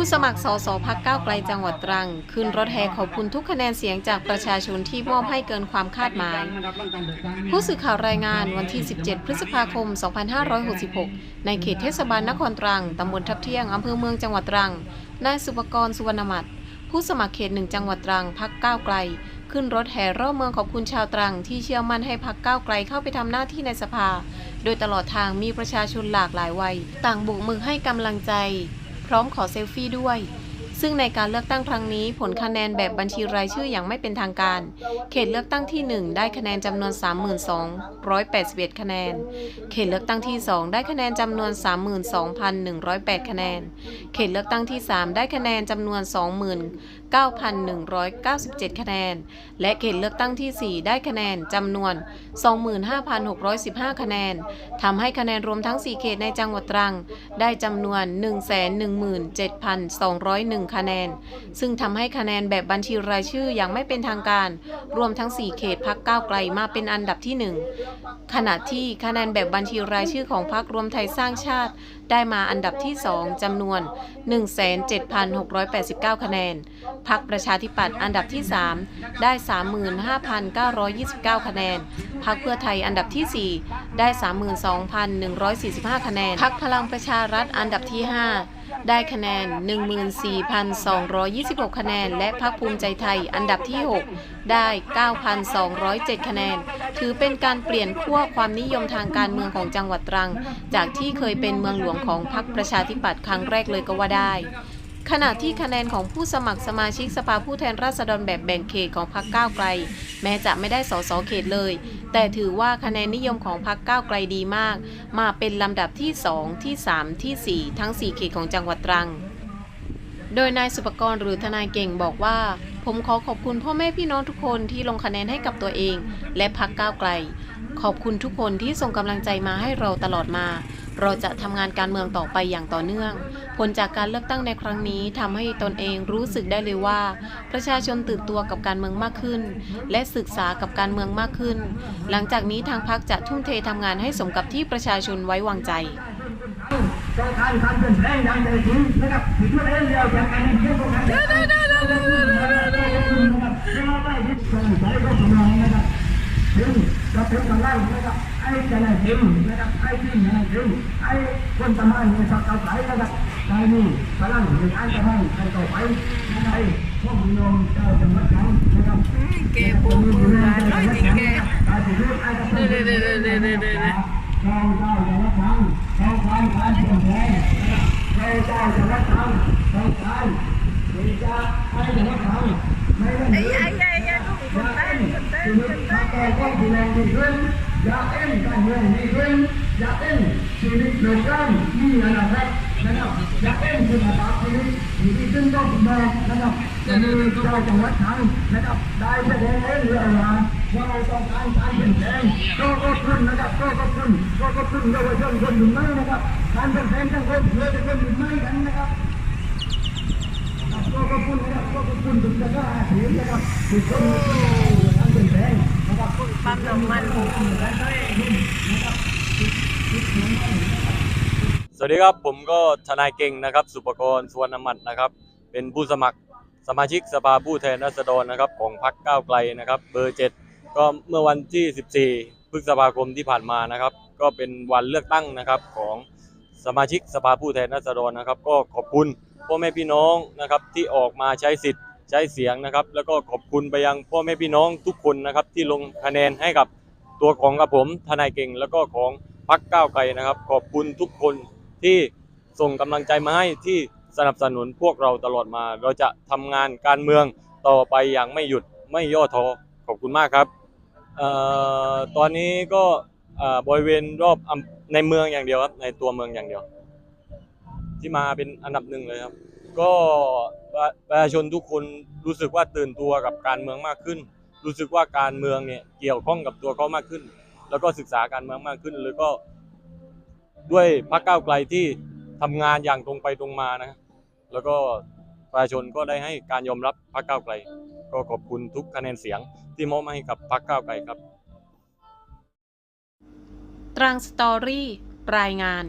ผู้สมัครสสพักก้าวไกลจังหวัดตรัง ขึ้นรถแห่ขอบคุณทุกคะแนนเสียงจากประชาชนที่มอบให้เกินความคาดหมาย ผู้สื่อข่าวรายงานวันที่ 17 พฤษภาคม 2566 ในเขตเทศบาลนครตรัง ตำบลทับเที่ยง อำเภอเมืองจังหวัดตรัง นายสุปกรณ์สุวรรณมัตผู้สมัครเขตหนึ่งจังหวัดตรังพักก้าวไกล ขึ้นรถแห่รอบเมืองขอบคุณชาวตรัง ที่เชื่อมั่นให้พักก้าวไกลเข้าไปทำหน้าที่ในสภา โดยตลอดทางมีประชาชนหลากหลายวัย ต่างบุกมือให้กำลังใจ พร้อมขอเซลฟี่ด้วย ซึ่งในการเลือกตั้งครั้งนี้ ผลคะแนนแบบบัญชีรายชื่ออย่างไม่เป็นทางการ เขตเลือกตั้งที่ 1 ได้คะแนนจำนวน 32,181 คะแนน เขตเลือกตั้งที่ 2 ได้คะแนนจำนวน 32,108 คะแนน เขตเลือกตั้งที่ 3 ได้คะแนนจำนวน9,197 คะแนน และเขตเลือกตั้งทีสี่ 4 ได้คะแนนจำนวน 25,615 คะแนนทำให้คะแนนรวมทั้ง 4 เขตในจังหวัดตรัง ได้จำนวน 117,201 คะแนน ซึ่งทำให้คะแนนแบบบัญชีรายชื่ออย่างไม่เป็นทางการ รวมทั้ง 4 เขตพักก้าวไกลมาเป็นอันดับที่ 1 ขณะที่คะแนนแบบบัญชีรายชื่อของพักรวมไทยสร้างชาติ ได้มาอันดับที่ 2จำนวน 17,689 คะแนน พักประชาธิปัตย์อันดับที่ 3 ได้ 35,929 คะแนนพักเพื่อไทยอันดับทีสี่ 4 ได้ 32,145 คะแนนพักพลังประชารัฐอันดับที่ 5 ได้คะแนน 14,226 คะแนน และพักภูมิใจไทยอันดับที่ 6 ได้ 9,207 คะแนน ถือเป็นการเปลี่ยนขั้วความนิยมทางการเมืองของจังหวัดตรัง จากที่เคยเป็นเมืองหลวงของพรรคประชาธิปัตย์ครั้งแรกเลยก็ว่าได้ ขณะที่คะแนนของผู้สมัครสมาชิกสภาผู้แทนราษฎรแบบแบ่งเขตของพรรคก้าวไกล แม้จะไม่ได้สสเขตเลย แต่ถือว่าคะแนนนิยมของพรรคก้าวไกลดีมาก มาเป็นลำดับที่ 2 ที่ 3 ที่ 4 ทั้ง 4 เขตของจังหวัดตรัง โดยนายสุปกรณ์หรือทนายเก่งบอกว่า ผมขอขอบคุณพ่อแม่พี่น้องทุกคนที่ลงคะแนนให้กับตัวเอง และพักก้าวไกล ขอบคุณทุกคนที่ส่งกำลังใจมาให้เราตลอดมา เราจะทำงานการเมืองต่อไปอย่างต่อเนื่อง ผลจากการเลือกตั้งในครั้งนี้ทำให้ตนเองรู้สึกได้เลยว่า ประชาชนตื่นตัวกับการเมืองมากขึ้น และศึกษากับการเมืองมากขึ้น หลังจากนี้ทางพักจะทุ่มเททำงานให้สมกับที่ประชาชนไว้วางใจการการเปลี่ยนแปลงอย่างใดจริงนะครับถือว่าเรื่องเดียวจากการเชื่อมโยนนะครั งจะเป็นกำลังนะครับไอ้จะได้จริงนะครับไอ้ที่จะได้จริงไอ้คนทำงานในสังกัดไหนนะครับใครนี่พลังหรือไอ้จะให้ใครต่อไปนะครับพวกโยมเจ้าจังหวัดเขานะครับเก๋ปูปูร้านร้อยจริงแกการถือไอ้จะเป็นเราเจ้าจังหวัดเขาเราการการเปลี่ยนแปลงนะครับเราเจ้าจะรับทำต้องการที่จะให้จะรับทำไม่ได้ไอ้ไอ้ไอ้ไอ้ลูกคนเต้นคนเต้นชีวิคตนถ้าเต้นแกก็ดูแลดีขึ้นอยากเอ็นการเมืองดี ขึ้นอยากเอ็นชีวิตโลกกันมีอนาคตนะครับอยากเอ็นคุณภาพชีวิตดีขึ้นก็มองนะครับจะมีเจ้าจังหวัดทางนะครับได้แสดงให้เรื่องว่าว่าเราต้องการการเปลี่ยนแปลงก็ก็ขึ้นนะครับก็ก็ขึ้นก็ก็ขึ้นเยาวชนคนหนึ่งไม่นะครับการเปลี่ยนแปลงทั้งคนเพื่อจะคนหนึ่งไม่กันนะครับ ก็ขอบคุณนะครับก็ขอบคุณทุกท่านที่นะครับทุกคนทำเป็นแรงนะครับปั๊มน้ำมันสวัสดีครับผมก็ทนายเก่งนะครับ สุปกรณ์สวนน้ำมัตนะครับ เป็นผู้สมัครสมาชิกสภาผู้แทนราษฎรนะครับ ของพรรคก้าวไกลนะครับ เบอร์เจ็ดก็เมื่อวันที่ 14 พฤษภาคมที่ผ่านมานะครับ ก็เป็นวันเลือกตั้งนะครับของสมาชิกสภาผู้แทนราษฎรนะครับ ก็ขอบคุณ พ่อแม่พี่น้องนะครับที่ออกมาใช้สิทธิ์ใช้เสียงนะครับ แล้วก็ขอบคุณไปยังพ่อแม่พี่น้องทุกคนนะครับที่ลงคะแนนให้กับตัวของกับผมทนายเก่งแล้วก็ของพรรคก้าวไกลนะครับ ขอบคุณทุกคนที่ส่งกำลังใจมาให้ที่สนับสนุนพวกเราตลอดมา เราจะทำงานการเมืองต่อไปอย่างไม่หยุดไม่ย่อท้อขอบคุณมากครับออตอนนี้ก็บริเวณรอบในเมืองอย่างเดียวครับในตัวเมืองอย่างเดียว ที่มาเป็นอันดับหนึ่งเลยครับ ก็ประชาชนทุกคนรู้สึกว่าตื่นตัวกับการเมืองมากขึ้น รู้สึกว่าการเมืองเนี่ยเกี่ยวข้องกับตัวเขามากขึ้น แล้วก็ศึกษาการเมืองมากขึ้นแล้วก็ด้วยพรรคก้าวไกลที่ทำงานอย่างตรงไปตรงมานะ แล้วก็ประชาชนก็ได้ให้การยอมรับพรรคก้าวไกล ก็ขอบคุณทุกคะแนนเสียงที่มอบให้กับพรรคก้าวไกลครับ ตรังสตอรี่รายงาน